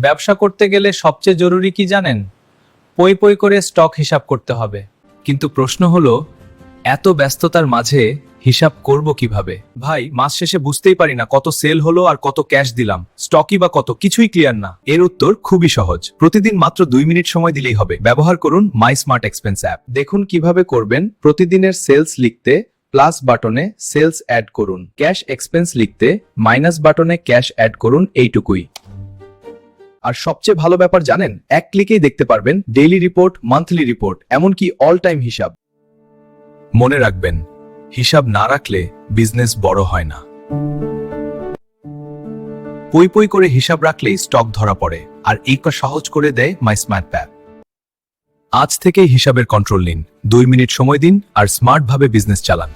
ব্যবসা করতে গেলে সবচেয়ে জরুরি কি জানেন? পই পই করে স্টক হিসাব করতে হবে। কিন্তু প্রশ্ন হলো, এত ব্যস্ততার মাঝে হিসাব করব কীভাবে? ভাই, মাস শেষে বুঝতেই পারি না কত সেল হলো আর কত ক্যাশ দিলাম। স্টকই বা কত, কিছুই ক্লিয়ার না। এর উত্তর খুবই সহজ। প্রতিদিন মাত্র দুই মিনিট সময় দিলেই হবে। ব্যবহার করুন মাই স্মার্ট এক্সপেন্স অ্যাপ। দেখুন কীভাবে করবেন। প্রতিদিনের সেলস লিখতে প্লাস বাটনে সেলস অ্যাড করুন। ক্যাশ এক্সপেন্স লিখতে মাইনাস বাটনে ক্যাশ অ্যাড করুন এইটুকুই। আর সবচেয়ে ভালো ব্যাপার জানেন, এক ক্লিকেই দেখতে পারবেন ডেইলি রিপোর্ট মান্থলি রিপোর্ট এমনকি অল টাইম হিসাব। মনে রাখবেন, হিসাব না রাখলে বিজনেস বড় হয় না। পই পই করে হিসাব রাখলেই স্টক ধরা পড়ে, আর এই কাজ সহজ করে দেয় মাই স্মার্ট অ্যাপ আজ থেকেই হিসাবের কন্ট্রোল নিন, দুই মিনিট সময় দিন, আর স্মার্ট ভাবে বিজনেস চালান।